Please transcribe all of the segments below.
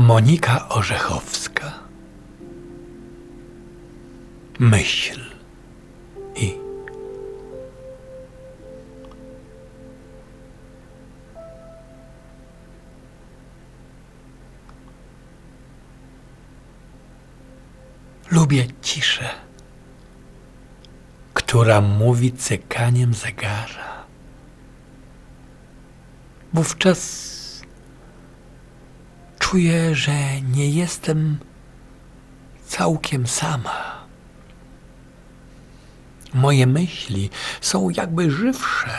Monika Orzechowska. Myśl i lubię ciszę, która mówi cykaniem zegara. Wówczas czuję, że nie jestem całkiem sama. Moje myśli są jakby żywsze.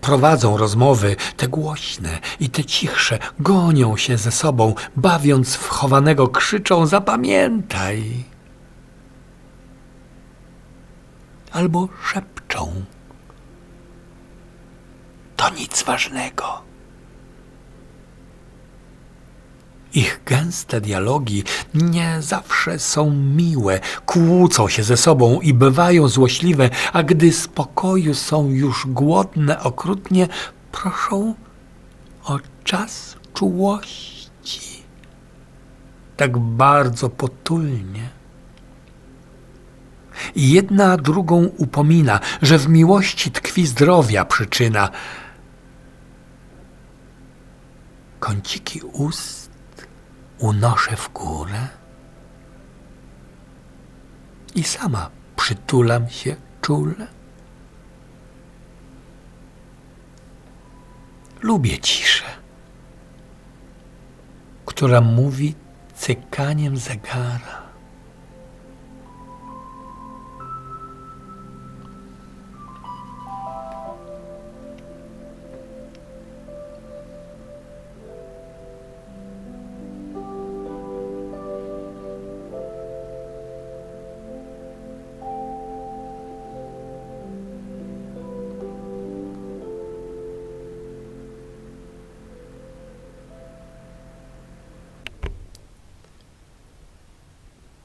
Prowadzą rozmowy, te głośne i te cichsze, gonią się ze sobą, bawiąc w chowanego krzyczą zapamiętaj. Albo szepczą. To nic ważnego. Ich gęste dialogi nie zawsze są miłe, kłócą się ze sobą i bywają złośliwe, a gdy spokoju są już głodne okrutnie, proszą o czas czułości. Tak bardzo potulnie. I jedna drugą upomina, że w miłości tkwi zdrowia przyczyna. Kąciki ust unoszę w górę i sama przytulam się czule. Lubię ciszę, która mówi cykaniem zegara.